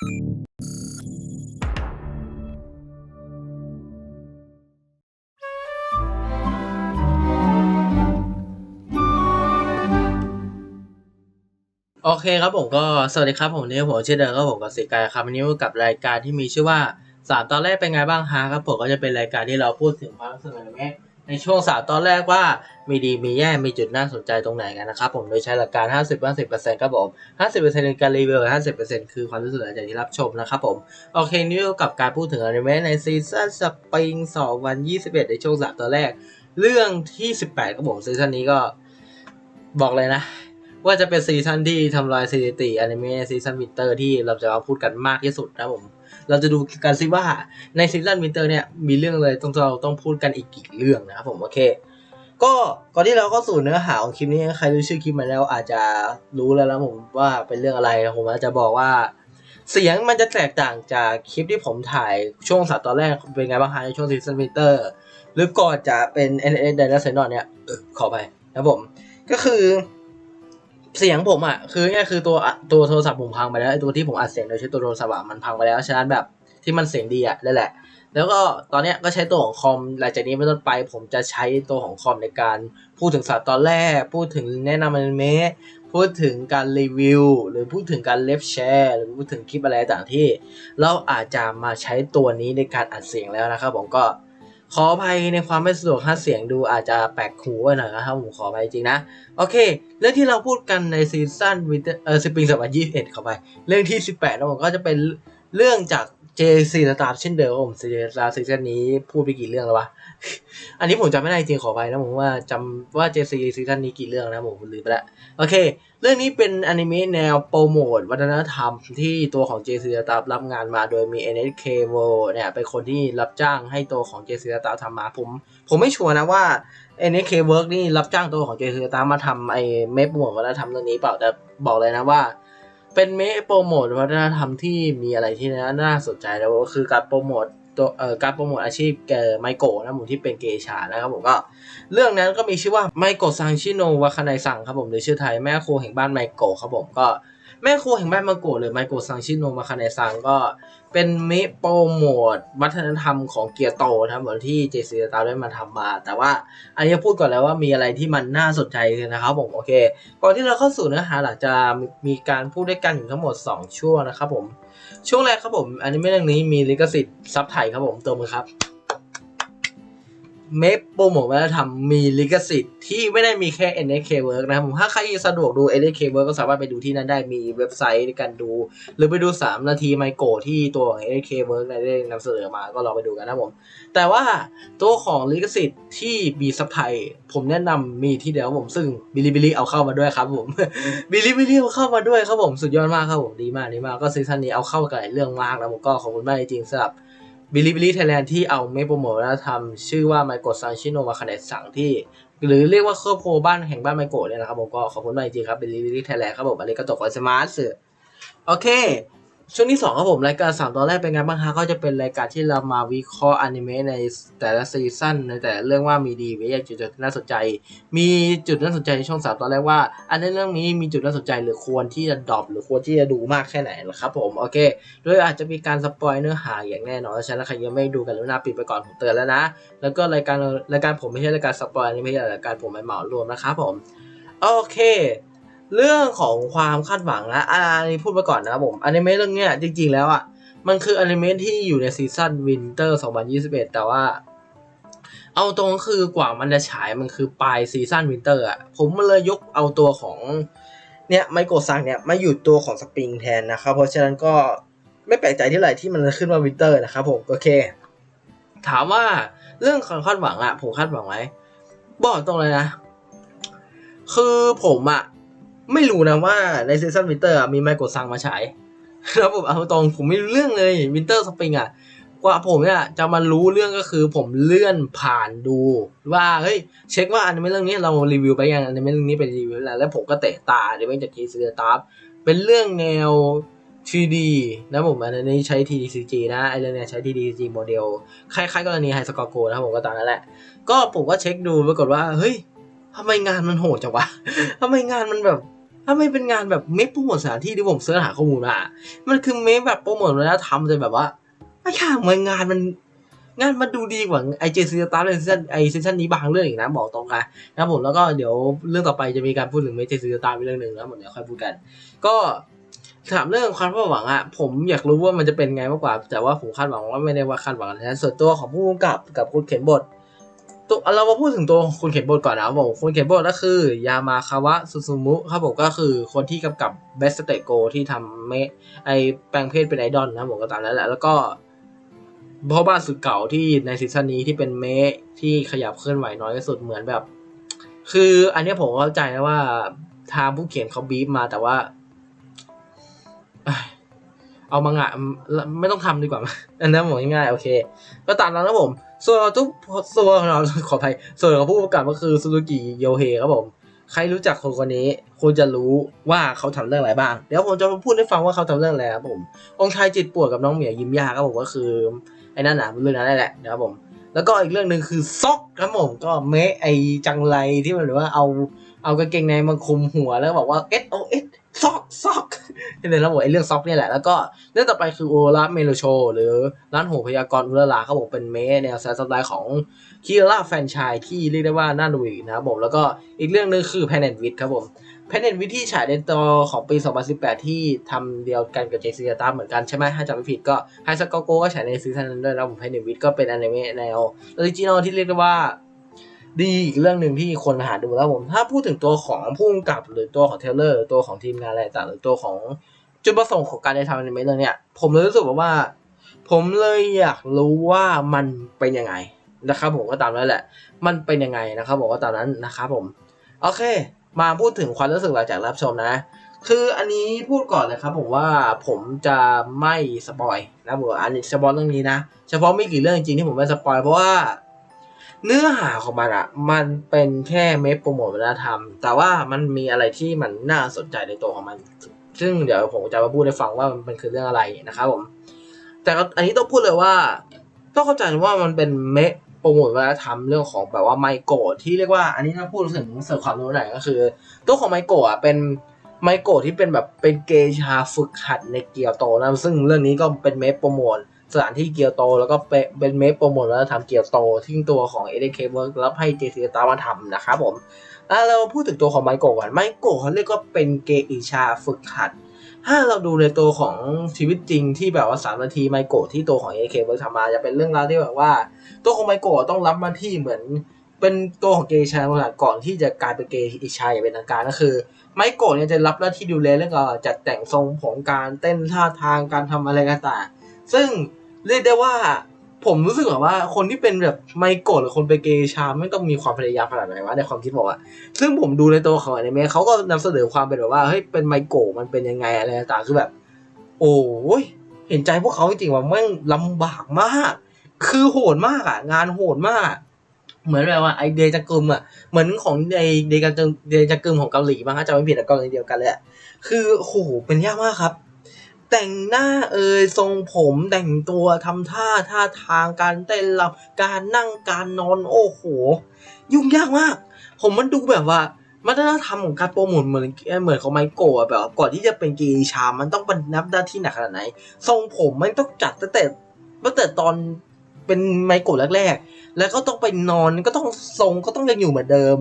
โอเคครับผมก็สวัสดีครับผมนี่ผมชื่อเดิมครับผมกับสิกายครับวันนี้กับรายการที่มีชื่อว่าสามตอนแรกเป็นไงบ้างฮะครับผมก็จะเป็นรายการที่เราพูดถึงความรู้สึกอนิเมะ ในช่วงสามตอนแรกว่ามีดีมีแย่มีจุดน่าสนใจตรงไหนกันนะครับผมโดยใช้หลักการ 50 50%ครับผม 50%ในการรีวิว 50%คือความรู้สึกหลังจากที่รับชมนะครับผม โอเคนี่กับการพูดถึงอนิเมะในซีซั่นสปริง2021 ในช่วงสามตอนแรก เรื่องที่ 18 ครับผมซีซั่นนี้ก็บอกเลยนะ ว่าจะเป็นซีซั่นที่ทำลายสถิติอนิเมะซีซั่นวินเตอร์ที่เราจะมาพูดกันมากที่สุดนะผม เราจะดูกันซิว่าในซีซั่นวินเตอร์เนี่ยมีเรื่องอะไรต้องเราต้องพูดกันอีกกี่เรื่องนะครับผมโอเค ก็ก่อนที่เราเข้าสู่เนื้อหาของคลิปนี้ใครรู้ชื่อคลิปมาแล้วอาจจะรู้แล้วนะผมว่าเป็นเรื่องอะไรผมอาจจะบอกว่า เสียงมันจะแตกต่างจากคลิปที่ผมถ่ายช่วงสัตว์ตอนแรกเป็นไงบ้างฮะในช่วงซีซั่นวินเตอร์หรือก่อนจะเป็น N S d y n a s o n เนี่ยเออขอไปนะผมก็คือ เสียงผมอะคือเนี่ยคือตัวตัวโทรศัพท์ผมพังไปแล้วไอ้ตัวที่ผมอัดเสียงโดยใช้ตัวโทรศัพท์มันพังไปแล้วฉะนั้นแบบที่มันเสียงดีอะนั่นแหละ แล้วก็ตอนเนี้ยก็ใช้ตัวของคอมหลังจากนี้เป็นต้นไปผมจะใช้ตัวของคอมในการพูดถึงสัตว์ตอนแรก พูดถึงแนะนำอนิเมะพูดถึงการรีวิว หรือพูดถึงการเลฟแชร์หรือพูดถึงคลิปอะไรต่างที่ เราอาจจะมาใช้ตัวนี้ในการอัดเสียงแล้วนะครับผมก็ ขออภัยในความไม่สะดวกถ้าเสียงดูอาจจะแปลกหูไปหน่อยนะครับผมขออภัยจริงนะ โอเค เรื่องที่เราพูดกันในซีซั่นวินเตอร์เออสปริงสองพันยี่สิบเอ็ดเข้าไป เรื่องที่สิบแปดเราก็จะเป็นเรื่องจาก JC Star เช่นเดิมครับผม JC Star ซีซั่นนี้พูดไปกี่เรื่องแล้ววะ อันนี้ผมจำไม่ได้จริงขอไปนะผมว่าจำว่า JC ซีซั่นนี้กี่เรื่องนะผมลืมไปล้วโอเค เรื่องนี้เป็นอนิเมะแนวโปรโมทวัฒนธรรมที่ตัวของ JC Star รับงานมาโดยมี NSK World เนี่ยเป็นคนที่รับจ้างให้ตัวของ JC Star ทำมาผม ผมไม่ชัวร์นะว่า NSK Work นี่รับจ้างตัวของ JC Star มาทำไอ้เมฟโปรโมทวัฒนธรรมเรื่องนี้เปล่าแต่บอกเลยนะว่า เป็นเมฟโปรโมทวัฒนธรรมที่มีอะไรที่น่าสนใจแล้วก็คือการโปรโมทตัวเอ่อการโปรโมทอาชีพเอ่อไมโกะนะผมที่เป็นเกชานะครับผมก็ เรื่องนั้นก็มีชื่อว่าไมโกะซังชิโนวาคาไนซังครับผมหรือชื่อไทยแม่ครัวแห่งบ้านไมโกะครับผมก็แม่ครัวแห่งบ้านไมโกะหรือไมโกะซังชิโนวาคาไนซังก็ เป็นมิโปรโมทวัฒนธรรมของเกียร์โตนะครับเหมือนที่เจซีตาได้มาทำมา แต่ว่าอันนี้พูดก่อนแล้วว่ามีอะไรที่มันน่าสนใจนะครับผมโอเค ก่อนที่เราเข้าสู่เนื้อหาหลักจะมีการพูดด้วยกันอยู่ทั้งหมด 2 ช่วงนะครับผม ช่วงแรกครับผมอันนี้ไม่เรื่องนี้มีลิขสิทธิ์ซับไทยครับผมตัวมือครับ เมฟโปรโมทวัฒนธรรมมีลิขสิทธิ์ที่ไม่ได้มีแค่ NHK Work นะครับผมถ้าใครสะดวกดู NHK Work ก็สามารถไปดูที่นั่นได้มีเว็บไซต์ในการดู หรือไปดู 3 นาทีไมโกที่ตัวของ NHK Work ได้นำเสนอมาก็ลองไปดูกันนะครับผม แต่ว่าตัวของลิขสิทธิ์ที่มีซับไทยผมแนะนำมีที่เดียวผมซึ่งบิลิบิลิเอาเข้ามาด้วยครับผมบิลิบิลิเอาเข้ามาด้วยครับผมสุดยอดมากครับผมดีมากดีมากก็ซีซั่นนี้เอาเข้ากับหลายเรื่องมากแล้วผมก็ขอบคุณมากจริงๆสำหรับ บิลิบิลิไทยแลนด์ที่เอาไม่โปรโมทแล้วทำชื่อว่าไมโกะซังชิโนมาคาเนสั่งที่ หรือเรียกว่าครอบครัวบ้านแห่งบ้านไมโกะเนี่ยนะครับผมก็ขอบคุณมากจริงๆครับบิลิบิลิไทยแลนด์ครับผมอันนี้ก็ตกไวสมาร์ทสื่อโอเค ช่วงที่2ครับผมรายการสามตอนแรกเป็นไงบ้างฮะก็จะเป็นรายการที่เรามาวิเคราะห์อนิเมะในแต่ละซีซั่นในแต่ละเรื่องว่ามีดีมีแย่จุดน่าสนใจ มีจุดน่าสนใจในช่วงสามตอนแรกว่า อันในเรื่องนี้มีจุดน่าสนใจหรือควรที่จะดรอปหรือควรที่จะดูมากแค่ไหนนะครับผมโอเคโดยอาจจะมีการสปอยเนื้อหาอย่างแน่นอนฉะนั้นใครยังไม่ดูกันแล้วนะปิดไปก่อนผมเตือนแล้วนะ แล้วก็รายการรายการผมไม่ใช่รายการสปอยนี่ไม่ใช่รายการผมไม่เหมารวมนะครับผมโอเค เรื่องของความคาดหวังนะอันนี้พูดไปก่อนนะครับผมอนิเมะเรื่องเนี้ยจริงๆแล้วอะมันคืออนิเมะที่อยู่ในซีซั่นวินเตอร์ 2021 แต่ว่า เอาตรงคือกว่ามันจะฉายมันคือปลายซีซั่นวินเตอร์อะผมเลยยกเอาตัวของเนี่ยไมโกซังเนี่ยมาอยู่ตัวของสปริงแทนนะครับ เพราะฉะนั้นก็ไม่แปลกใจที่ไหรที่มันขึ้นมาวินเตอร์นะครับผมโอเค ถามว่าเรื่องความคาดหวังอะผมคาดหวังไหมบอกตรงเลยนะ คือผมอะ ไม่รู้นะว่าในซีซั่นวินเตอร์มีไมโกซังมาฉายแล้วผมเอาตรงผมไม่รู้เรื่องเลยวินเตอร์สปริงอะกว่าผมเนี่ยจะมารู้เรื่องก็คือผมเลื่อนผ่านดูว่าเฮ้ยเช็คว่าอันิเมะเรื่องนี้เรารีวิวไปยังอันิเมะเรื่องนี้เป็นรีวิวแล้วแล้วผมก็เตะตาเดี๋ยวไม่จากทีซีตาร์เป็นเรื่องแนว 3D นะผมอันนี้ใช้ TDCG นะไอเรื่องเนี้ยใช้ TDCG โมเดลคล้ายๆกรณีไฮสกอร์โกนะผมก็ตามนั้นแหละ ก็ผมก็เช็คดูปรากฏว่าเฮ้ยทำไมงานมันโหดจังวะทำไมงานมันแบบ ถ้าไม่เป็นงานแบบเมคโปรโมทสถานที่ที่ผมเสิร์ชหาข้อมูลมา มันคือเมคแบบโปรโมทวัฒนธรรมแต่แบบว่าไม่ใช่เหมือนงานมันงานมันดูดีกว่าไอเจซีตาร์ในซีซั่นไอเซีซั่นนี้บางเรื่องอีกนะบอกตรงนะนะครับผมแล้วก็เดี๋ยวเรื่องต่อไปจะมีการพูดถึงเมเจซีตาร์อีกเรื่องหนึ่งนะผมเดี๋ยวค่อยพูดกัน ก็ถามเรื่องความคาดหวังอะผมอยากรู้ว่ามันจะเป็นไงมากกว่า แต่ว่าผมคาดหวังว่าไม่ได้ว่าคาดหวังนะส่วนตัวของผู้กำกับกับคนเขียนบท ตัวเรามาพูดถึงตัวคนเขียนบทก่อนนะครับผมคนเขียนบทก็คือยามาคาวะซุซุมุครับผมก็คือคนที่กำกับเบสเตโกที่ทำเมไอแปลงเพศเป็นไอดอลนะผมก็ตามนั้นแหละแล้วก็พ่อบ้านสุดเก่าที่ในซีซั่นนี้ที่เป็นเมะที่ขยับเคลื่อนไหวน้อยที่สุดเหมือนแบบ คืออันนี้ผมเข้าใจนะว่าทางผู้เขียนเขาบีบมาแต่ว่า เอามังงะไม่ต้องทำดีกว่าอันนั้นผมง่ายๆโอเค ก็ตามนั้นนะผม ส่วนทุกส่วนเราขออภัยส่วนของผู้กำกับก็คือซูซูกิโยเฮครับผม ใครรู้จักคนคนนี้คุณจะรู้ว่าเขาทำเรื่องอะไรบ้าง เดี๋ยวผมจะมาพูดให้ฟังว่าเขาทำเรื่องอะไรครับผม องค์ชายจิตปวดกับน้องเหมียวยิ้มยากครับผมก็คือไอ้นั่นน่ะเรื่องนั้นแหละนะครับผม แล้วก็อีกเรื่องหนึ่งคือซอกครับผมก็เมะไอจังไรที่มันหรือว่าเอาเอากางเกงในมาคลุมหัวแล้วบอกว่า S O S ซอก ซอกนี่เลยแล้วบอกไอ้เรื่องซอกเนี่ยแหละ แล้วก็เรื่องต่อไปคือโอระเมโลโช หรือร้านโหพยากรอุลลาเขาบอกเป็นเมะแนวแซสไตล์ของคีร่าแฟนชายที่เรียกได้ว่าน่าดูอีกนะครับผมแล้วก็อีกเรื่องหนึงคือแพนเนตวิดครับผมแพนเนตวิดที่ฉายในตอของปี 2018 ที่ทำเดียวกันกับเจสซี่ตาเหมือนกันใช่ไหมถ้าจำไม่ผิดก็ไฮสกอโกก็ฉายในซีซั่นนั้นด้วยแล้วผมแพนเนตวิดก็เป็นอนิเมะแนวออริจินอลที่เรียกได้ว่า ดีอีกเรื่องหนึ่งที่คนหาดูแล้วผมถ้าพูดถึงตัวของผู้กำกับหรือตัวของเทเลอร์ตัวของทีมงานอะไรต่างหรือตัวของจุดประสงค์ของการได้ทำอนิเมะเรื่องเนี้ยผมเลยรู้สึกว่า ผมเลยอยากรู้ว่ามันเป็นยังไงนะครับผมก็ตามนั้นแหละ มันเป็นยังไงนะครับผมก็ตามนั้นนะครับผม โอเค มาพูดถึงความรู้สึกหลังจากรับชมนะ คืออันนี้พูดก่อนเลยครับผมว่าผมจะไม่สปอยนะผมอันนี้เฉพาะเรื่องนี้นะ เฉพาะไม่กี่เรื่องจริงที่ผมไม่สปอยเพราะว่า เนื้อหาของมันอะมันเป็นแค่เมคโปรโมทวัฒนธรรม แต่ว่ามันมีอะไรที่มันน่าสนใจในตัวของมัน ซึ่งเดี๋ยวผมจะมาพูดให้ฟังว่ามันคือเรื่องอะไรนะครับผม แต่ก็อันนี้ต้องพูดเลยว่า ต้องเข้าใจว่ามันเป็นเมคโปรโมทวัฒนธรรมเรื่องของแบบว่าไมโกะที่เรียกว่าอันนี้ถ้าพูดถึงเสริมความรู้หน่อยก็คือ ตัวของไมโกะอะเป็นไมโกะที่เป็นแบบเป็นเกชาฝึกหัดในเกียวโตนะซึ่งเรื่องนี้ก็เป็นเมคโปรโมท สถานที่เกียวโต แล้วก็เป็นเป็นเมคโปรโมทแล้วทำเกียวโตที่ตัวของ a อเดนเคเวิร์กรับให้เจซีตามาทำนะครับผมแล้วเราพูดถึงตัวของไมโกะก่อนไมโกะเขาเรียกว่าเป็นเกอิชาฝึกหัด ถ้าเราดูในตัวของชีวิตจริงที่แบบว่าสามนาทีไมโกะที่ตัวของ a อเคเวิร์กทำมาจะเป็นเรื่องราวที่แบบว่า ตัวของไมโกะต้องรับหน้าที่เหมือนเป็นตัวของเกอิชาฝึกหัดก่อนที่จะกลายเป็นเกอิชาอย่างเป็นทางการก็คือ ไมโกะเนี่ยจะรับหน้าที่ดูแลเรื่องการจัดแต่งทรงผมการเต้นท่าทางการทำอะไรต่างๆซึ่ง เรียกได้ว่า ผมรู้สึกแบบว่าคนที่เป็นแบบไมโกะหรือคนเปเกย์ชาไม่ต้องมีความพยายามขนาดไหนวะในความคิดผมอะซึ่งผมดูในตัวของอนิเมะเขาก็นำเสนอความเป็นแบบว่าเฮ้ยเป็นไมโกะมันเป็นยังไงอะไรต่างๆคือแบบ โอ้ยเห็นใจพวกเขาจริงๆว่าแม่งลำบากมาก คือโหดมากอะงานโหดมาก เหมือนแบบว่าไอเดจักึมอะเหมือนของไอเดจักเดจักึมของเกาหลีบ้างถ้าจำไม่ผิดอะเกาหลีเดียวกันเลยอะคือโหเป็นยากมากครับ แต่งหน้าเอ่ยทรงผมแต่งตัวทำท่าท่าทางการเต้นรำการนั่งการนอนโอ้โห ยุ่งยากมาก ผมมันดูแบบว่าวัฒนธรรมของการโปรโมทเหมือนเหมือนของไมโกะแบบก่อนที่จะเป็นกีชา มันต้องเป็นนับหน้าที่หนักขนาดไหน ทรงผมมันต้องจัดตั้งแต่ตั้งแต่ตอนเป็นไมโกะแรกๆ แล้วก็ต้องไปนอนก็ต้องทรงก็ต้องยังอยู่เหมือนเดิม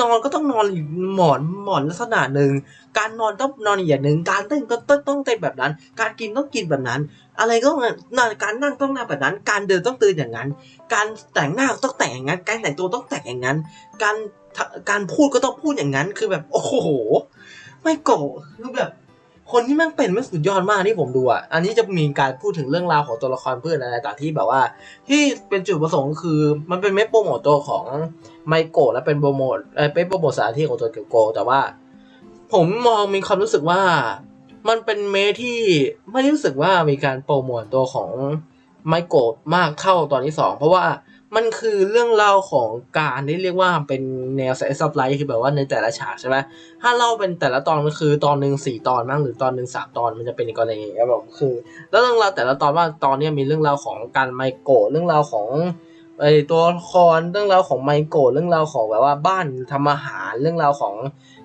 นอนก็ต้องนอนหมอนหมอนลักษณะหนึ่งการนอนต้องนอนอีกอย่างหนึ่งการเต้นก็ต้องต้องเต้นแบบนั้น การกินต้องกินแบบนั้น อะไรก็นั่นการนั่งต้องนั่งแบบนั้น การเดินต้องเดินอย่างนั้น การแต่งหน้าต้องแต่งอย่างนั้น การแต่งตัวต้องแต่งอย่างนั้น การการพูดก็ต้องพูดอย่างนั้นคือแบบโอ้โห ไม่โกรธคือแบบ คนที่แม่งเป็นแม่งสุดยอดมากที่ผมดูอะ อันนี้จะมีการพูดถึงเรื่องราวของตัวละครเพื่อนอะไรต่างที่แบบว่า ที่เป็นจุดประสงค์คือ มันเป็นเม็ดโปรโมทตัวของไมโกะและเป็นโปรโมทเป็นโปรโมทสถานที่ของตัวเกียวโก แต่ว่า ผมมองมีความรู้สึกว่า มันเป็นเมที่ไม่รู้สึกว่ามีการโปรโมทตัวของไมโกะมากเท่าตอนที่สองเพราะว่า มันคือเรื่องเล่าของการที่เรียกว่าเป็นแนวไซส์ซับไลท์คือแบบว่าในแต่ละฉากใช่ไหมถ้าเล่าเป็นแต่ละตอนก็คือตอนหนึ่งสี่ตอนมั้งหรือตอนหนึ่งสามตอนมันจะเป็นอีกรณีแบบคือ แล้วเรื่องราวแต่ละตอนว่าตอนนี้มีเรื่องราวของการไมโกะเรื่องราวของ ไอตัวละครเรื่องราวของไมโกะเรื่องราวของแบบว่าบ้านทำอาหารเรื่องราวของ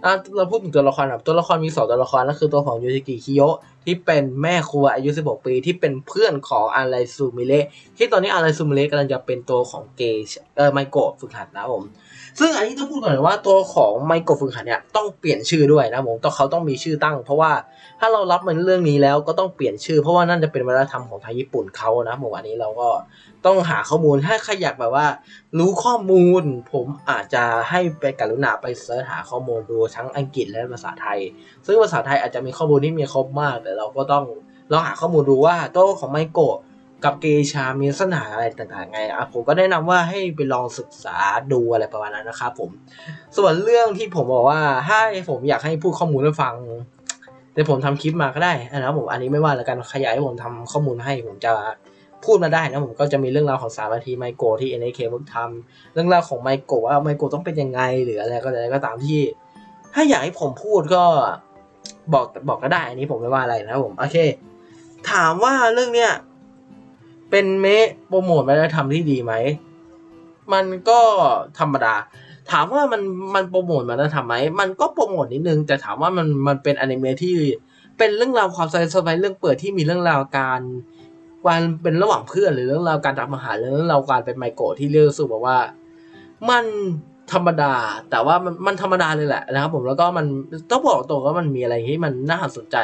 อะเราพูดถึงตัวละครแบบตัวละครมีสองตัวละครก็คือตัวของยูชิกิคิโยะที่เป็นแม่ครัวอายุ 16 ปีที่เป็นเพื่อนของอาไรซูมิเระที่ตอนนี้อาไรซูมิเระกำลังจะเป็นตัวของเกย์เออไมโกะฝึกหัดนะผมซึ่งอันนี้ต้องพูดก่อนว่าตัวของไมโกะฝึกหัดเนี่ยต้องเปลี่ยนชื่อด้วยนะผมต้องเขาต้องมีชื่อตั้ง เพราะว่า ถ้าเรารับมันเรื่องนี้แล้วก็ต้องเปลี่ยนชื่อ เพราะว่านั่นจะเป็นวัฒนธรรมของทางญี่ปุ่นเขานะผมอันนี้เราก็ต้องหาข้อมูลถ้าใครอยากแบบว่า รู้ข้อมูล ผมอาจจะให้ไปกรุณาไปเสิร์ชหาข้อมูลดูทั้งอังกฤษและภาษาไทย ซึ่งภาษาไทยอาจจะมีข้อมูลที่มีครบมาก แต่เราก็ต้องลองหาข้อมูลดูว่าโตัวของไมโกะกับเกชามีลักษณะอะไรต่างๆไงอะผมก็แนะนำว่าให้ไปลองศึกษาดูอะไรประมาณนั้นนะครับผม ส่วนเรื่องที่ผมบอกว่าถ้าผมอยากให้พูดข้อมูลให้ฟัง เดี๋ยวผมทำคลิปมาก็ได้นะครับผมอันนี้ไม่ว่าแล้วกันขยายให้ผมทำข้อมูลให้ผมจะพูดมาได้นะผมก็จะมีเรื่องราวของสามนาทีไมโกที่ NAK เพิ่งทำเรื่องราวของไมโกว่าไมโกต้องเป็นยังไงหรืออะไรก็อะไรก็ตามที่ ถ้าอยากให้ผมพูดก็บอกบอกก็ได้ อันนี้ผมไม่ว่าอะไรนะผมโอเค ถามว่าเรื่องเนี้ยเป็นเมโปรโมทวัฒนธรรมที่ดีไหม มันก็ธรรมดา ถามว่ามันมันโปรโมทวัฒนธรรมไหมมันก็โปรโมทนิดนึงแต่ถามว่ามันมันเป็นอนิเมะที่เป็นเรื่องราวความสบายเรื่องเปิดที่มีเรื่องราวการการเป็นระหว่างเพื่อนหรือเรื่องราวการทำอาหารหรือเรื่องราวการเป็นไมโกะที่เรียกรู้สึกว่า มันธรรมดา แต่ว่ามันมันธรรมดาเลยแหละนะครับผมแล้วก็มันต้องบอกตรงว่ามันมีอะไรที่มันน่าสนใจ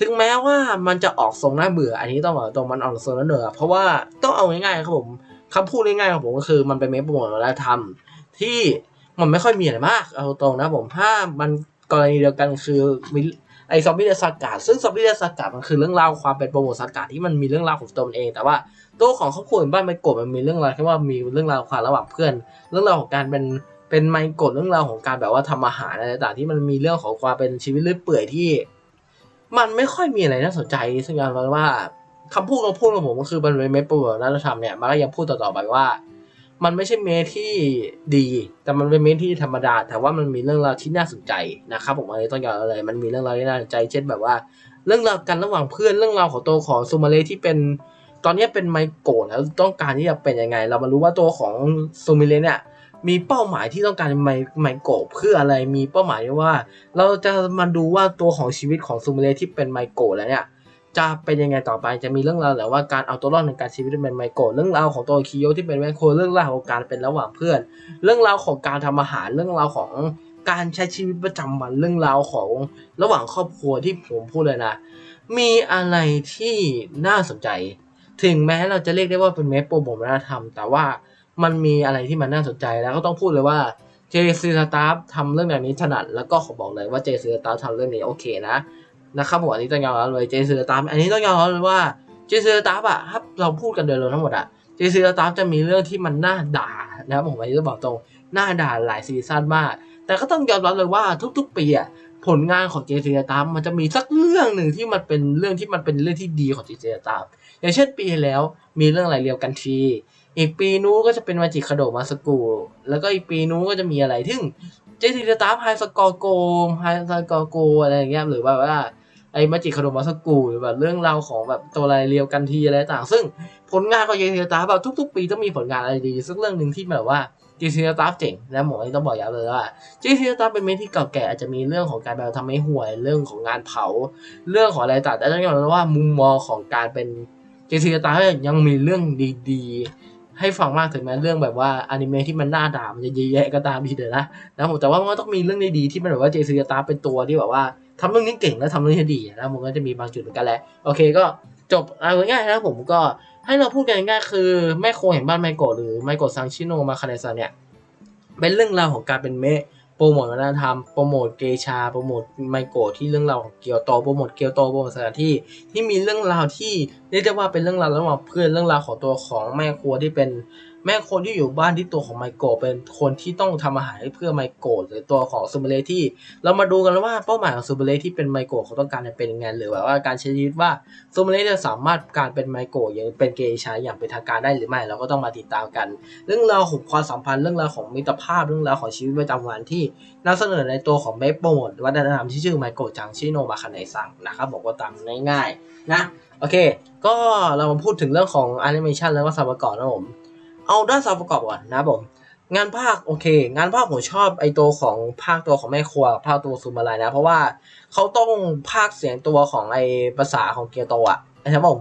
ถึงแม้ว่ามันจะออกทรงน่าเบื่อ อันนี้ต้องบอกตรงมันออกทรงน่าเบื่อเพราะว่าต้องเอาง่ายๆครับผมคำพูดง่ายๆของผมก็คือมันเป็นเมฆโปรโมทวัฒนธรรมที่ มันไม่ค่อยมีอะไรมาก เอาตรงนะผมถ้ามันกรณีเดียวกันคือมีไอซอมบี้เดสากาศซึ่งซอมบี้เดสากาศมันคือเรื่องราวความเป็นโปรโมทสากาศที่มันมีเรื่องราวของตัวมันเอง แต่ว่าตัวของครอบครัวบ้านไมโกะมันมีเรื่องราวแค่ว่ามีเรื่องราวความระหว่างเพื่อน เรื่องราวของการเป็นเป็นไมโกะเรื่องราวของการแบบว่าทำอาหารอะไรต่างที่มันมีเรื่องของความเป็นชีวิตเรื่อยเปื่อยที่ มันไม่ค่อยมีอะไรน่าสนใจซึ่งการว่าคำพูดของพูดของผมก็คือมันเป็นเมโปรโมทวัฒนธรรมเนี่ยมันก็ยังพูดต่อๆไปว่า มันไม่ใช่เมทที่ดี แต่มันเป็นเมทที่ธรรมดา แต่ว่ามันมีเรื่องราวที่น่าสนใจนะครับผมอันนี้ต้องยอมรับเลยมันมีเรื่องราวที่น่าสนใจ เช่นแบบว่า เรื่องราวกันระหว่างเพื่อนเรื่องราวของตัวของซูมาเลที่เป็นตอนนี้เป็นไมโกะแล้วต้องการที่จะเป็นยังไง เรามารู้ว่าตัวของซูมิเลเนี่ยมีเป้าหมายที่ต้องการไมไมโกะเพื่ออะไรมีเป้าหมายว่า เราจะมาดูว่าตัวของชีวิตของซูมิเลที่เป็นไมโกะแล้วเนี่ย จะเป็นยังไงต่อไปจะมีเรื่องราวแต่ว่าการเอาตัวรอดในการชีวิตเป็นไมโกะเรื่องราวของตัวคิโยที่เป็นแมคโครเรื่องราวของการเป็นระหว่างเพื่อน เรื่องราวของการทำอาหารเรื่องราวของการใช้ชีวิตประจำวันเรื่องราวของระหว่างครอบครัวที่ผมพูดเลยนะ มีอะไรที่น่าสนใจ ถึงแม้เราจะเรียกได้ว่าเป็นเมสโปรโมทวัฒนธรรม แต่ว่ามันมีอะไรที่มันน่าสนใจแล้วก็ต้องพูดเลยว่าเจซีสตาฟทำเรื่องแบบนี้ถนัดแล้วก็ขอบอกเลยว่าเจซีสตาฟทำเรื่องนี้โอเคนะ นะครับผมอันนี้ต้องยอมรับเลยเจซีสตาฟอันนี้ต้องยอมรับเลยว่าเจซีสตาฟอะถ้าเราพูดกันโดยรวมทั้งหมดอะเจซีสตาฟจะมีเรื่องที่มันน่าด่านะครับผมอันนี้ต้องบอกตรงน่าด่าหลายซีซั่นมาก แต่ก็ต้องยอมรับเลยว่าทุก ๆ ปีอะผลงานของเจซีสตาฟมันจะมีสักเรื่องหนึ่งที่มันเป็นเรื่องที่มันเป็นเรื่องที่ดีของเจซีสตาฟอย่างเช่นปีแล้วมีเรื่องอะไรเรียวกันทีอีกปีนู้นก็จะเป็นมาจิคาโดมาสกูแล้วก็อีกปีนู้นก็จะมีอะไรทึ่งเจซีสตาฟไฮสกอร์โกไฮสกอร์โกอะไรอย่างเงี้ยหรือว่าว่า ไอ้มาจิคาโดมาสกูหรือแบบเรื่องราวของแบบตัวอะไรเรียวกันทีอะไรต่าง ซึ่งผลงานของเจซีสตาแบบทุกๆ ปีต้องมีผลงานอะไรดีซึ่งเรื่องหนึ่งที่แบบว่าเจซีสตาฟเจ๋งนะผมอต้องบอกย้ำเลยว่าเจซีสตาฟเป็นเมทที่เก่าแก่อาจจะมีเรื่องของการแบบทำให้ห่วยเรื่องของงานเผา เรื่องของอะไรต่างแต่ต้องยอมรับว่ามุมมองของการเป็นเจซีสตาฟยังมีเรื่องดีๆ ให้ฟังมากถึงแม้เรื่องแบบว่าอนิเมะที่มันน่าด่ามันจะเยอะแยะก็ตามทีเดียวนะนะผมแต่ว่ามันก็ต้องมีเรื่องดีๆที่มันแบบว่าเจซีสตาฟเป็นตัวที่แบบว่า ทำเรื่องนี้เก่งและทำเรื่องนี้ดีนะผมก็จะมีบางจุดเหมือนกันแหละโอเคก็จบเอาง่ายๆนะผมก็ให้เราพูดกันง่ายๆคือแม่โคแห่งบ้านไมโกะหรือไมโกะซังชิโนมาคาเนซันเนี่ยเป็นเรื่องราวของการเป็นเมะโปรโมทวัฒนธรรมโปรโมทเกชาโปรโมทไมโกะที่เรื่องราวของเกียวโตโปรโมทเกียวโตโปรโมทสถานที่ที่มีเรื่องราวที่เรียกได้ว่าเป็นเรื่องราวระหว่างเพื่อนเรื่องราวของตัวของแม่ครัวที่เป็น แม่คนที่อยู่บ้านที่ตัวของไมโกะเป็นคนที่ต้องทำอาหารให้เพื่อไมโกะหรือตัวของซูเบเลที่ เรามาดูกันว่าเป้าหมายของซูเบเลที่เป็นไมโกะเขาต้องการจะเป็นยังไงหรือแบบว่าการใช้ชีวิตว่าซูเบเลจะสามารถการเป็นไมโกะยังเป็นเกย์ชาอย่างเป็นทางการได้หรือไม่เราก็ต้องมาติดตามกัน เรื่องราวของความสัมพันธ์เรื่องราวของมิตรภาพเรื่องราวของชีวิตประจำวันที่นำเสนอในตัวของเมโปรโมทวัฒนธรรมที่ชื่อไมโกะจังชิโนมาคาไนซังนะครับบอกว่าตามง่ายๆนะโอเค ก็เรามาพูดถึงเรื่องของแอนิเมชันแล้วก็สมัยก่อนนะผม เอาด้านสาวประกอบก่อนนะผมงานภาคโอเค งานภาคผมชอบไอตัวของภาคตัวของแม่ครัวภาคตัวซูมาลายนะ เพราะว่าเขาต้องภาคเสียงตัวของไอภาษาของเกียวโตอะนะครับผม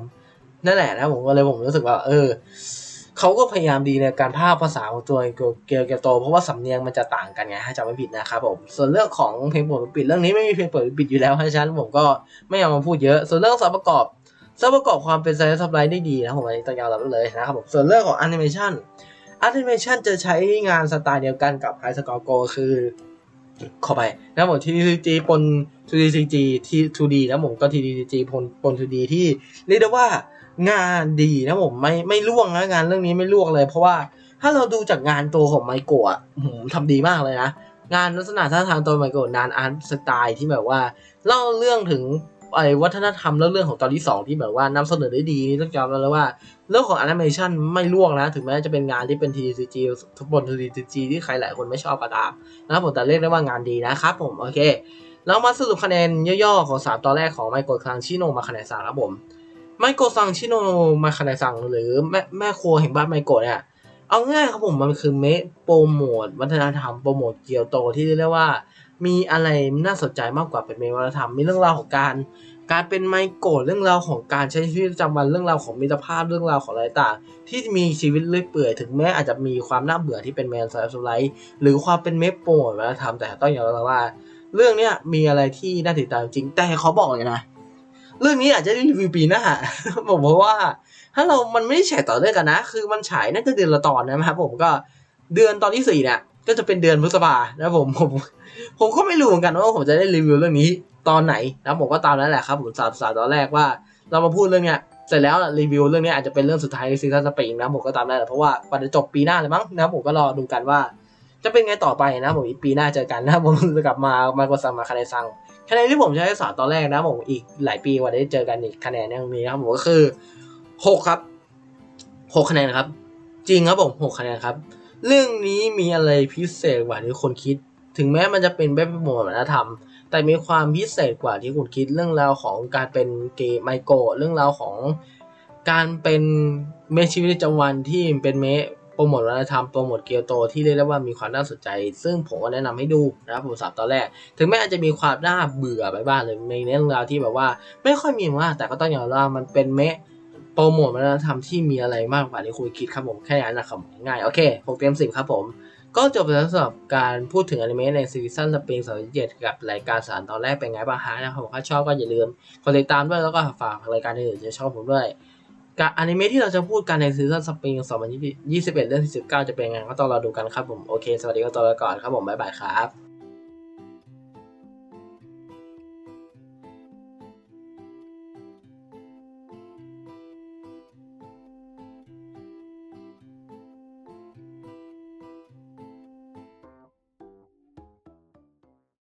นั่นแหละนะผมก็เลยผมรู้สึกว่า เออเขาก็พยายามดีในการภาคภาษาของตัวเกียวเกียวโต เพราะว่าสำเนียงมันจะต่างกันไงถ้าจำไม่ผิดนะครับผมส่วนเรื่องของเพลงเปิดปิดเรื่องนี้ไม่มีเพลงเปิดปิดอยู่แล้วเพราะฉะนั้นผมก็ไม่เอามาพูดเยอะ ส่วนเรื่องสาวประกอบ สาวประกอบความเป็นไซส์ซับไลท์ได้ดีนะผมอันนี้ต้องยอมรับเลยนะครับผมส่วนเรื่องของแอนิเมชันแอนิเมชันจะใช้งานสไตล์เดียวกันกับไฮสกอร์โกคือเข้าไปนะผม TDCG ปน 2DCG ที่ 2D นะผมก็ TDCG ปนปน 2D ที่เรียกได้ว่างานดีนะผมไม่ไม่ล่วงนะงานเรื่องนี้ไม่ล่วงเลย เพราะว่าถ้าเราดูจากงานตัวของไมโกะอื้อหือทำดีมากเลยนะ งานลักษณะท่าทางตัวไมโกะนานอาร์ตสไตล์ที่แบบว่า เล่าเรื่องถึง ไอ้วัฒนธรรมแล้วเรื่องของตอนที่สองที่แบบว่านำเสนอได้ดีนี่ต้องยอมรับเลยว่า เรื่องของแอนิเมชันไม่ล่วงนะ ถึงแม้จะเป็นงานที่เป็น TCG ทุกบน TCG ที่ใครหลายคนไม่ชอบก็ตามนะครับผมแต่เรียกได้ว่างานดีนะครับผมโอเคแล้วมาสรุปคะแนนย่อๆของ 3 ตอนแรกของไมโกะคังชิโนมาคะแนนสามครับผมไมโกะซังชิโนมาคะแนนสั่งหรือแม่แม่ครัวแห่งบ้านไมโกะเนี่ยเอาง่ายครับผมมันคือเมโปรโมทวัฒนธรรมโปรโมทเกียวโตที่เรียกได้ว่า มีอะไรน่าสนใจมากกว่าเป็นเมวัฒนธรรม มีเรื่องราวของการการเป็นไมโกะเรื่องราวของการใช้ชีวิตประจำวันเรื่องราวของมิตรภาพเรื่องราวของอะไรต่างที่มีชีวิตเลื่อยเปื่อยถึงแม้อาจจะมีความน่าเบื่อที่เป็นแมนสไลฟ์สไลท์หรือความเป็นเมปโปรวัฒนธรรมแต่ต้องยอมรับว่า เรื่องเนี้ยมีอะไรที่น่าติดตามจริงแต่เขาบอกเลยนะ เรื่องนี้อาจจะได้รีวิวปีหน้าผมเพราะว่า ถ้าเรามันไม่ได้ฉายต่อเนื่องกันนะ คือมันฉายน่าจะเดือนละตอนนะครับผมก็เดือนตอนที่สี่เนี่ย ก็จะเป็นเดือนพฤษภานะผมผมผมก็ไม่รู้เหมือนกันว่าผมจะได้รีวิวเรื่องนี้ตอนไหนนะผมก็ตามนั้นแหละครับผมสามสามตอนแรกว่า เรามาพูดเรื่องเนี้ยเสร็จแล้วรีวิวเรื่องนี้อาจจะเป็นเรื่องสุดท้ายในซีซั่นสปริงนะผมก็ตามนั้นแหละเพราะว่าปันจะจบปีหน้าเลยมั้งนะผมก็รอดูกันว่า จะเป็นไงต่อไปนะผมอีกปีหน้าเจอกันนะผมจะกลับมามากดซังมาคะแนนซังคะแนนที่ผมใช้สามตอนแรกนะผมอีกหลายปีกว่าได้เจอกันอีกคะแนนในตรงนี้นะครับผมก็คือหกครับหกคะแนนครับ จริงครับผมหกคะแนนครับ เรื่องนี้มีอะไรพิเศษกว่าที่คนคิด ถึงแม้มันจะเป็นแบบโมวัฒนธรรม แต่มีความพิเศษกว่าที่คุณคิดเรื่องราวของการเป็นเกย์ไมโกะเรื่องราวของการเป็นเมชีวิตประจำวันที่เป็นเมโปรโมทวัฒนธรรมโปรโมทเกียวโตที่เรียกได้ว่ามีความน่าสนใจ ซึ่งผมก็แนะนำให้ดูนะครับผมสามตอนแรก ถึงแม้อาจจะมีความน่าเบื่อไปบ้างเลยในเรื่องราวที่แบบว่า ไม่ค่อยมีมากแต่ก็ต้องยอมรับว่ามันเป็นเมะ โปรโมทวัฒนธรรมที่มีอะไรมากกว่าที่คุณคิดครับผม แค่นั้นนะครับง่ายโอเคหกเต็มสิบครับผม ก็จบไปแล้วสำหรับการพูดถึงอนิเมะในซีซั่นสปริง2017กับรายการสารตอนแรกเป็นไงบ้างฮะนะครับผมถ้าชอบก็อย่าลืมกดติดตามด้วยแล้วก็ฝากรายการอื่นๆจะชอบผมด้วยกับอนิเมะที่เราจะพูดกันในซีซั่นสปริง2021 เรื่องที่19 จะเป็นไงก็ต้องรอดูกันครับผม โอเค สวัสดีก็ตัวไปก่อนครับผม บ๊ายบายครับ